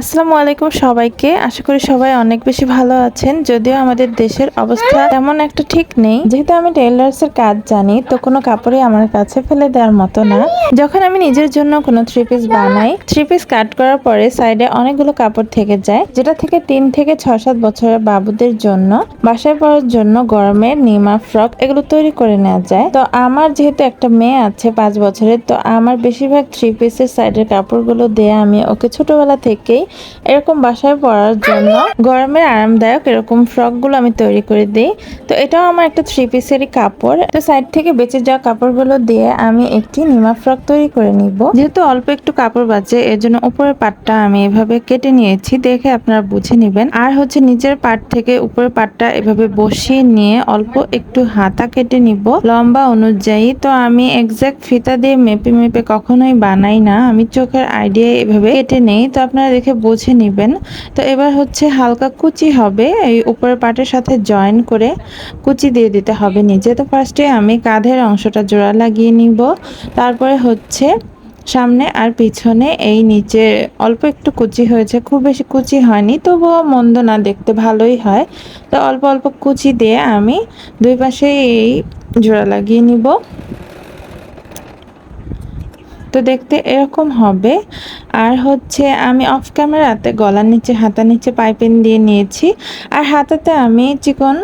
আসসালামু আলাইকুম সবাইকে। আশা করি সবাই অনেক বেশি ভালো আছেন। যদিও আমাদের দেশের অবস্থা তেমন একটা ঠিক নেই। যেহেতু আমি টেইলার্স এর কাজ জানি, তো কোনো কাপড়ই আমার কাছে ফেলে দেওয়ার মতো না। যখন আমি নিজের জন্য কোনো থ্রি পিস বানাই থ্রি পিস কাট করার পরে সাইডে অনেকগুলো কাপড় থেকে যায়, যেটা থেকে তিন থেকে ছয় সাত বছরের বাবুদের জন্য, বাসায় পরার জন্য গরমের নিমা ফ্রক এগুলো তৈরি করে নেওয়া যায়। তো আমার যেহেতু একটা মেয়ে আছে পাঁচ বছরের, তো আমার বেশিরভাগ থ্রি পিসের সাইডের কাপড়গুলো দিয়ে আমি ওকে ছোটবেলা থেকেই এরকম বাসায় পরার জন্য গরমের আরামদায়ক এরকম ফ্রকগুলো আমি তৈরি করে দিই। তো এটাও আমার একটা থ্রি পিসেরই কাপড়। তো সাইড থেকে বেঁচে যাওয়া কাপড়গুলো দিয়ে আমি একটি নিমা ফ্রক তৈরি করে নিব। যেহেতু অল্প একটু কাপড় বাঁচে এর জন্য উপরের পাটটা আমি এভাবে কেটে নিয়েছি, দেখে আপনারা বুঝে নেবেন। আর হচ্ছে নিচের পাট থেকে উপরের পাটটা এভাবে বসিয়ে নিয়ে অল্প একটু হাতা কেটে নিব। লম্বা অনুযায়ী তো আমি এক্সাক্ট ফিতা দিয়ে মেপে মেপে কখনোই বানাই না। আমি চোখের আইডিয়া এভাবে কেটে নেই। তো আপনারা দেখে বুঝে নেবেন। তো এবার হচ্ছে হালকা কুচি হবে, এই উপরের পাটের সাথে জয়েন করে কুচি দিয়ে দিতে হবে নিচে। তো ফার্স্টে আমি কাঁধের অংশটা জোড়া লাগিয়ে নিব, তারপরে হচ্ছে সামনে আর পিছনে এই নিচে অল্প একটু কুচি হয়েছে, খুব বেশি কুচি হয়নি, তবুও মন্দ না, দেখতে ভালোই হয়। তো অল্প অল্প কুচি দিয়ে আমি দুই পাশে এই জোড়া লাগিয়ে নিব। তো দেখতে এরকম হবে। আর হচ্ছে আমি অফ ক্যামেরাতে গলার নিচে, হাতার নিচে পাইপিং দিয়ে নিয়েছি। আর হাতাতে আমি চিকন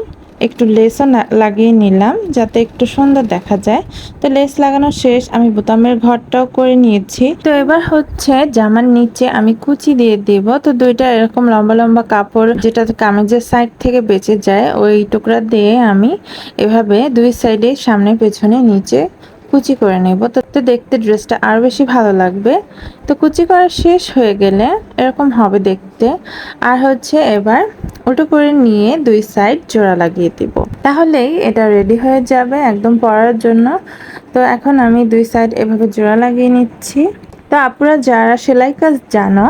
একটু লেসও লাগিয়ে নিলাম যাতে একটু সুন্দর দেখা যায়। তো লেস লাগানো শেষ, আমি বোতামের ঘরটাও করে নিয়েছি। তো এবার হচ্ছে জামার নিচে আমি কুচি দিয়ে দেব। তো দুইটা এরকম লম্বা লম্বা কাপড় যেটা কামিজের সাইড থেকে বেঁচে যায়, ওই টুকরা দিয়ে আমি এভাবে দুই সাইডে সামনে, পেছনে, নিচে কুচি করে নেব। তো দেখতে ড্রেসটা আর বেশি ভালো লাগবে। তো কুচি করা শেষ হয়ে গেলে এরকম হবে দেখতে। আর হচ্ছে এবার ওটা করে নিয়ে দুই সাইড জোড়া লাগিয়ে দিব। তাহলেই এটা রেডি হয়ে যাবে একদম পরার জন্য। তো এখন আমি দুই সাইড এভাবে জোড়া লাগিয়ে নিচ্ছি। তো আপনারা যারা সেলাই কাজ জানো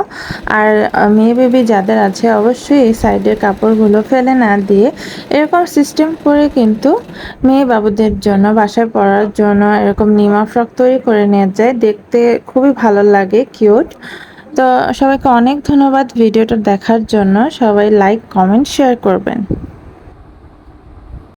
আর মেয়ে বেবি যাদের আছে, অবশ্যই এই সাইডের কাপড়গুলো ফেলে না দিয়ে এরকম সিস্টেম করে কিন্তু মেয়ে বাবুদের জন্য, বাসায় পরার জন্য এরকম নিমা ফ্রক তৈরি করে নেওয়া যায়। দেখতে খুবই ভালো লাগে কিউট তো সবাইকে অনেক ধন্যবাদ ভিডিওটা দেখার জন্য। সবাই লাইক কমেন্ট শেয়ার করবেন।